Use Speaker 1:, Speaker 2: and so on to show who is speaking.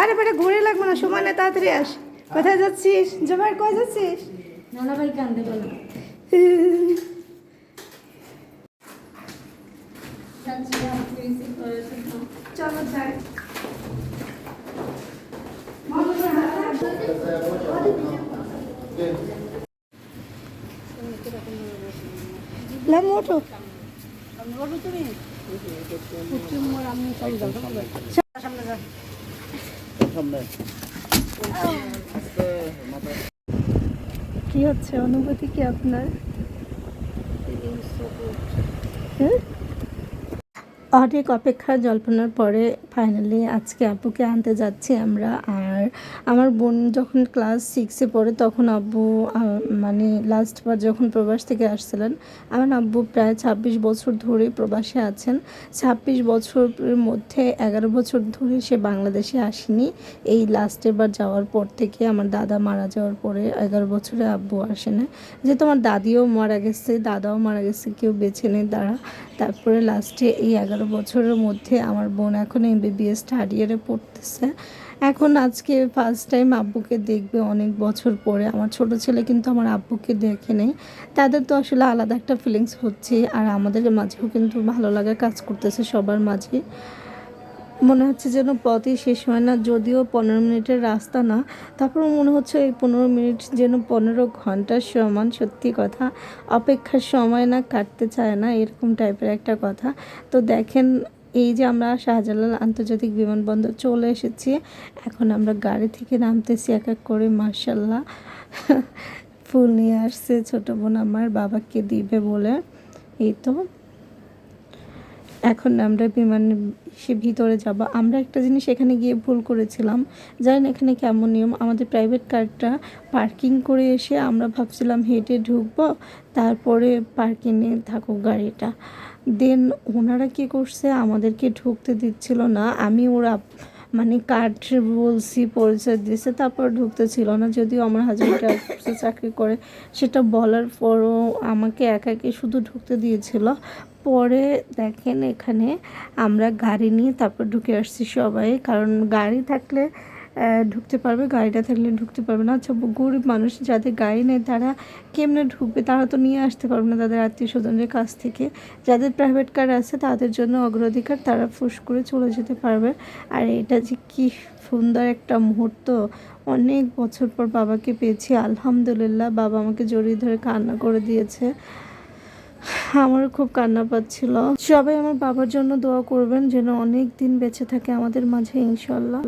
Speaker 1: আরে বেটা ঘুরে লাগবে না সময় নেই তাড়াতাড়ি আস। কোথায় যাচ্ছিস? জমার কোথায় যাচ্ছিস?
Speaker 2: নানা ভাই কান্দে বলো।
Speaker 1: চলো যাই। লাম ওঠো। সামনে কি হচ্ছে? অনুভূতি কি আপনার? হ্যাঁ? অনেক অপেক্ষা, জল্পনার পরে ফাইনালি আজকে আপুকে আনতে যাচ্ছি আমরা আমার বোন যখন ক্লাস সিক্সে পড়ে তখন আব্বু মানে লাস্টবার যখন প্রবাস থেকে আসছিলেন, আমার আব্বু প্রায় ছাব্বিশ বছর ধরে প্রবাসে আছেন। ছাব্বিশ বছরের মধ্যে এগারো বছর ধরে সে বাংলাদেশে আসেনি। এই লাস্টের বার যাওয়ার পর থেকে আমার দাদা মারা যাওয়ার পরে এগারো বছরে আব্বু আসে না। যেহেতু আমার দাদিও মারা গেছে, দাদাও মারা গেছে, কেউ বেছে নেই তারা। তারপরে লাস্টে এই এগারো বছরের মধ্যে আমার বোন এখন এম এমবিবিএস থার্ড ইয়ারে পড়তেছে। এখন আজকে ফার্স্ট টাইম আব্বুকে দেখবে অনেক বছর পরে। আমার ছোট ছেলে কিন্তু আমার আব্বুকে দেখে নেই। তাদের তো আসলে আলাদা একটা ফিলিংস হচ্ছে আর আমাদের মাঝেও কিন্তু ভালো লাগা কাজ করতেছে সবার মাঝে। মনে হচ্ছে যেন পথই শেষ হয় না, যদিও পনেরো মিনিটের রাস্তা না। তারপর মনে হচ্ছে এই পনেরো মিনিট যেন পনেরো ঘণ্টার সমান সত্যি কথা। অপেক্ষার সময় না কাটতে চায় না, এরকম টাইপের একটা কথা। তো দেখেন এই যে আমরা শাহজালাল আন্তর্জাতিক বিমানবন্দর চলে এসেছি, এখন আমরা গাড়ি থেকে নামতেছি এক এক করে মার্শাল্লাহ ফুল নিয়ে আসছে ছোটো বোন আমার, বাবাকে দিবে বলে। এই তো। এখন আমরা বিমান সে ভিতরে যাব। আমরা একটা জিনিস এখানে গিয়ে ভুল করেছিলাম। জানি না এখানে কেমন নিয়ম? আমাদের প্রাইভেট কারটা পার্কিং করে এসে আমরা ভাবছিলাম হেঁটে ঢুকবো, তারপরে পার্কিংয়ে থাকুক গাড়িটা। দেন ওনারা কি করছে? আমাদেরকে ঢুকতে দিচ্ছিল না। আমি ওরা মানে কাঠ বলছি, পরিচয় দিয়েছে, তারপর ঢুকতে ছিল না। যদিও আমার হাজব্যান্ড চাকরি করে, সেটা বলার পরও আমাকে একা একাকে শুধু ঢুকতে দিয়েছিল। পরে দেখেন এখানে আমরা গাড়ি নিয়ে তারপর ঢুকে আসছি সবাই। কারণ গাড়ি থাকলে ঢুকতে পারবে, গাড়িটা থাকলে ঢুকতে পারবে না। আচ্ছা গরিব মানুষ যাদের গাড়ি নেই তারা কেমনে ঢুকবে? তারা তো নিয়ে আসতে পারবে না তাদের আত্মীয় স্বজনের কাছ থেকে। যাদের প্রাইভেট কার আছে, তাদের জন্য অগ্রাধিকার তারা ফুস করে চলে যেতে পারবে। আর এটা যে কি সুন্দর একটা মুহূর্ত। অনেক বছর পর বাবাকে পেয়েছি, আলহামদুলিল্লাহ। বাবা আমাকে জড়িয়ে ধরে কান্না করে দিয়েছে। আমারও খুব কান্না পাচ্ছিল। সবাই আমার বাবার জন্য দোয়া করবেন, যেন অনেক দিন বেঁচে থাকে আমাদের মাঝে ইনশাল্লাহ